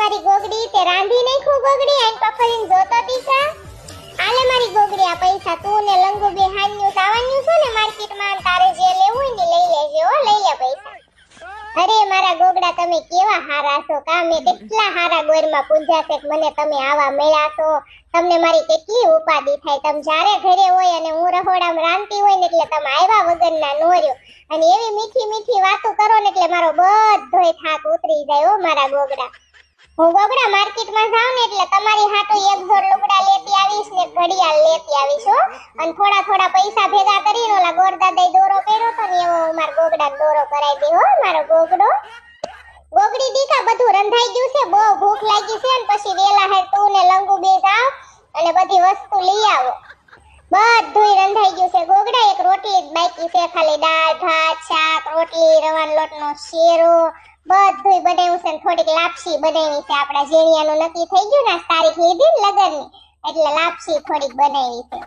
મારી ગોગડી તે રાંધી નાખ્યું ગોગડી, આઈન પફરીને જોતો ટીકા આલે મારી ગોગડી આ પૈસા તું ને લંગુ બે હાન્યું સાવાન્યું છે ને માર્કેટમાં તારે જે લેવું ને લઈ લેજે હો, લઈ લે પૈસા. અરે મારા ગોગડા તમે કેવા હારા છો? કા કેટલા હારા ગોરમાં પૂંજા છે મને તમે આવા મળ્યા છો? તમને મારી કેટલી ઉપાધિ થાય? તમે જ્યારે ઘરે હોય અને હું રહોડામાં રાંધતી હોય ને એટલે તમે આવ્યા વગરના નોર્યો અને એવી મીઠી મીઠી વાતો કરો ને એટલે મારો બધોય થાક ઉતરી જાય હો મારા ગોગડા. હું ગોગડા માર્કેટમાં જાઉં ને એટલે તમારી હાટુ એક જોડ લુગડા લેતી આવીશ ને ઘડિયાળ લેતી આવીશ, હો. અને થોડા થોડા પૈસા ભેગા કરીને ઓલા ગોરદાદાએ દોરો પહેર્યો તો ને એવો મારા ગોગડા દોરો કરાવી દે હો, મારો ગોગડો. ગોગડી દીકા બધું રંધાઈ ગયું છે, બહુ ભૂખ લાગી છે અને પછી વેલા હે તું ને લંગુ બે જાવ અને બધી વસ્તુ લઈ આવો. બધું રંધાઈ ગયું છે. ગોગડા એક રોટલી બાકી છે, ખાલી દાળ, ભાત, શાક, રોટલી, રવાનો લોટનો શેરો બધુંય બનાવ્યું છે થોડીક લાપસી બનાવી છે. આપણા ઝીણિયાનું નક્કી થઈ ગયું ને તારીખ લીધી ને લગ્નની. એટલે લાપસી થોડીક બનાવી છે.